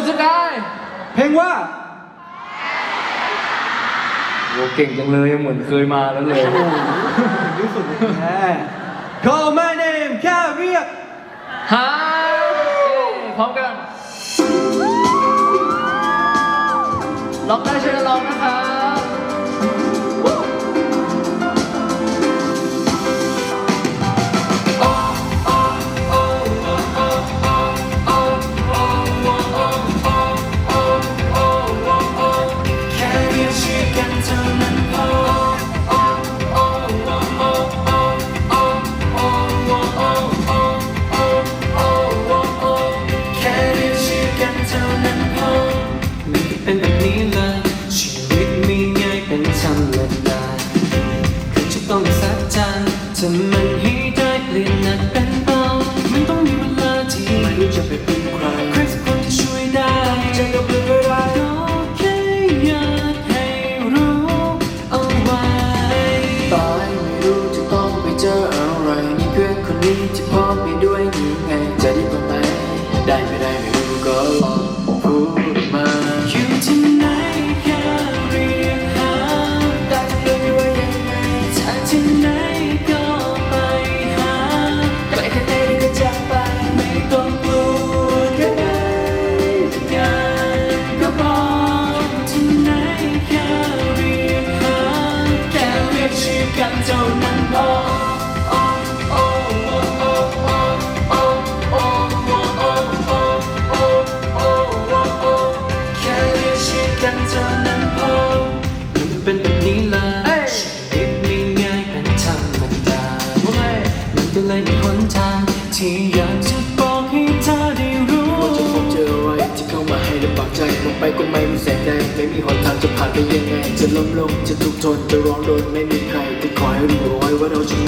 คสุดท้าย เพลงว่าโหเก่งจังเลยเหมือนเคยมาแล้วเลยรู้สึกแค่ Call my name แค่เรียกฮาพร้อมกัน ล็อกได้ใช่ไหม ถ้มันให้ได้เปลี่ยนนัดเป็น 시간 좋은 너 Can you see, can you ังไม่มีแสงแดงไม่มีหนทางจะผ่านไปยังไง จะล้มลงจะทุกทนจะร้องโดนไม่มีใครที่คอยรู้ไว้ว่าเราจะ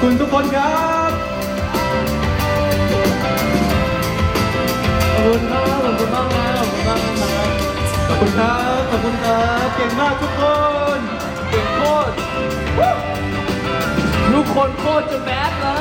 คุณทุกคนครับขอบคุณครับขอบคุณมากนะขอบคุณมากนะขอบคุณครับขอบคุณครับเก่งมากทุกคนเก่งโคตรทุกคนโคตรจะแบดเลย